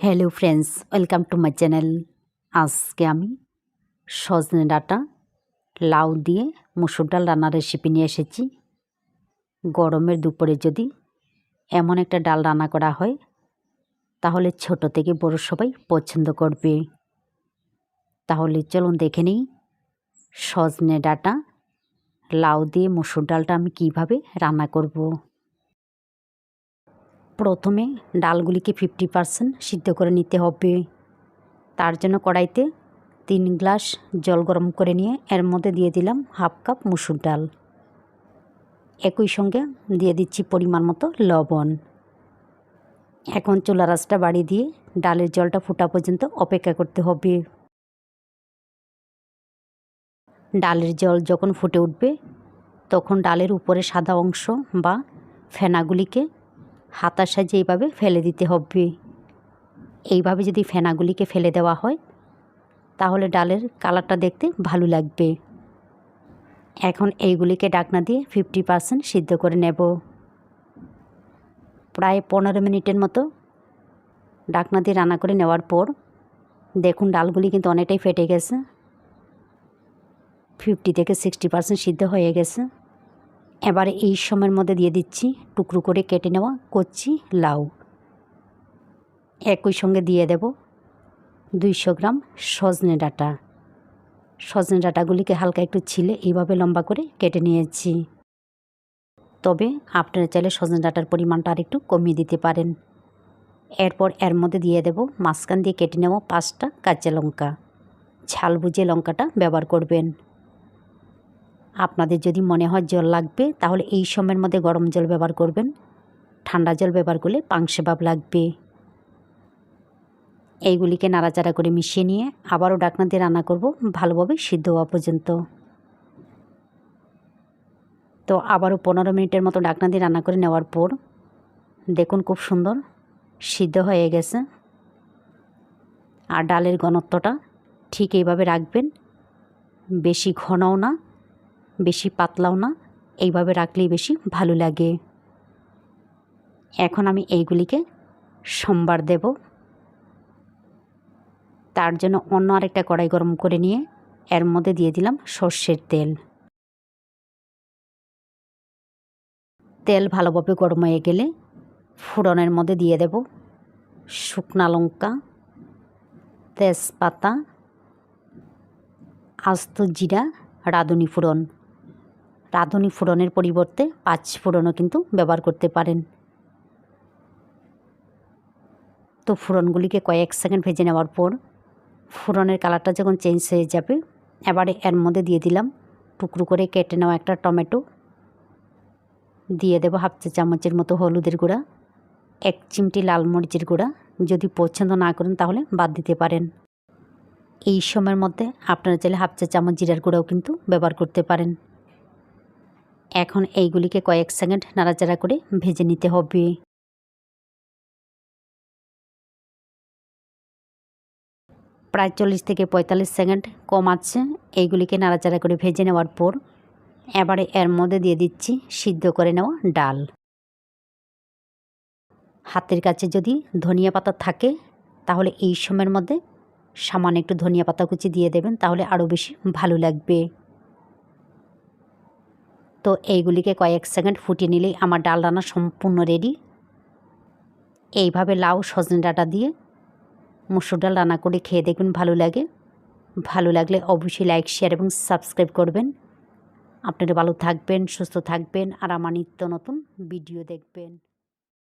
Hello friends welcome to my channel আজকে আমি সজনে ডাটা, লাউ দিয়ে মুসুর ডাল রান্নার রেসিপি নিয়ে এসেছি। গরমের দুপুরে যদি এমন একটা ডাল রান্না করা হয়, তাহলে ছোট থেকে বড় সবাই পছন্দ করবে। তাহলে চলুন দেখে নিই সজনে ডাটা, লাউ দিয়ে মুসুর ডালটা আমি কীভাবে রান্না করব। প্রথমে ডালগুলিকে ফিফটি পারসেন্ট সিদ্ধ করে নিতে হবে। তার জন্য কড়াইতে তিন গ্লাস জল গরম করে নিয়ে এর মধ্যে দিয়ে দিলাম হাফ কাপ মুসুর ডাল। একই সঙ্গে দিয়ে দিচ্ছি পরিমাণ মতো লবণ। এখন চুলা রাসটা বাড়ি দিয়ে ডালের জলটা ফোটা পর্যন্ত অপেক্ষা করতে হবে। ডালের জল যখন ফুটে উঠবে, তখন ডালের উপরে সাদা অংশ বা ফেনাগুলিকে হাতার সাহায্যে এইভাবে ফেলে দিতে হবে। এইভাবে যদি ফেনাগুলিকে ফেলে দেওয়া হয়, তাহলে ডালের কালারটা দেখতে ভালো লাগবে। এখন এইগুলিকে ডাকনা দিয়ে ফিফটি পারসেন্ট সিদ্ধ করে নেব। প্রায় পনেরো মিনিটের মতো ডাকনা দিয়ে রান্না করে নেওয়ার পর দেখুন ডালগুলি কিন্তু অনেকটাই ফেটে গেছে। ফিফটি থেকে সিক্সটি পারসেন্ট সিদ্ধ হয়ে গেছে। এবারে এই সময়ের মধ্যে দিয়ে দিচ্ছি, টুকরো করে কেটে নেওয়া কচ্ছি লাউ। একই সঙ্গে দিয়ে দেব দুইশো গ্রাম সজনে ডাঁটা। সজনে ডাঁটাগুলিকে হালকা একটু ছিলে এইভাবে লম্বা করে কেটে নিয়েছি। তবে আপনারা চাইলে সজনে ডাঁটার পরিমাণটা আর একটু কমিয়ে দিতে পারেন। এরপর এর মধ্যে দিয়ে দেব মাঝখান দিয়ে কেটে নেওয়া পাঁচটা কাঁচা লঙ্কা। ঝাল বুঝে লঙ্কাটা ব্যবহার করবেন। আপনাদের যদি মনে হয় জল লাগবে, তাহলে এই সময়ের মধ্যে গরম জল ব্যবহার করবেন। ঠান্ডা জল ব্যবহার করলে পাংশে ভাব লাগবে। এইগুলিকে নাড়াচাড়া করে মিশিয়ে নিয়ে আবারও ডাকনা দিয়ে রান্না করব, ভালোভাবে সিদ্ধ হওয়া পর্যন্ত। তো আবারও পনেরো মিনিটের মতো ডাকনা দিয়ে রান্না করে নেওয়ার পর, দেখুন খুব সুন্দর সিদ্ধ হয়ে গেছে। আর ডালের ঘনত্বটা ঠিক এইভাবে রাখবেন, বেশি ঘনও না। বেশি পাতলাও না, এইভাবে রাখলেই বেশি ভালো লাগে। এখন আমি এইগুলিকে সোমবার দেব। তার জন্য অন্য আরেকটা কড়াই গরম করে নিয়ে এর মধ্যে দিয়ে দিলাম সর্ষের তেল। তেল ভালোভাবে গরম হয়ে গেলে ফোড়নের মধ্যে দিয়ে দেব শুকনা লঙ্কা, তেজপাতা, আস্ত জিরা, রাঁধুনি ফোড়ন। রাঁধুনি ফোড়নের পরিবর্তে পাঁচ ফোড়নও কিন্তু ব্যবহার করতে পারেন। তো ফোড়নগুলিকে কয়েক সেকেন্ড ভেজে নেওয়ার পর ফোড়নের কালারটা যখন চেঞ্জ হয়ে যাবে, এবারে এর মধ্যে দিয়ে দিলাম টুকরো করে কেটে নেওয়া একটা টমেটো। দিয়ে দেবো হাফ চা চামচের মতো হলুদের গুঁড়া, এক চিমটি লাল মরিচের গুঁড়া। যদি পছন্দ না করেন তাহলে বাদ দিতে পারেন। এই সময়ের মধ্যে আপনারা চাইলে হাফ চা চামচ জিরার গুঁড়াও কিন্তু ব্যবহার করতে পারেন। এখন এইগুলিকে কয়েক সেকেন্ড নাড়াচাড়া করে ভেজে নিতে হবে। প্রায় চল্লিশ থেকে পঁয়তাল্লিশ সেকেন্ড কম আছে এইগুলিকে নাড়াচাড়া করে ভেজে নেওয়ার পর এবারে এর মধ্যে দিয়ে দিচ্ছি সিদ্ধ করে নেওয়া ডাল। হাতের কাছে যদি ধনিয়া পাতা থাকে তাহলে এই সময়ের মধ্যে সামান্য একটু ধনিয়া পাতা কুচি দিয়ে দেবেন, তাহলে আরও বেশি ভালো লাগবে। তো এইগুলিকে কয়েক সেকেন্ড ফুটিয়ে নিলেই আমার ডাল রান্না সম্পূর্ণ রেডি। এইভাবে লাউ, সজনে ডাটা দিয়ে মুসুর ডাল রান্না করে খেয়ে দেখবেন ভালো লাগে। ভালো লাগলে অবশ্যই লাইক শেয়ার এবং সাবস্ক্রাইব করবেন। আপনারা ভালো থাকবেন, সুস্থ থাকবেন আর আমার নিত্য নতুন ভিডিও দেখবেন।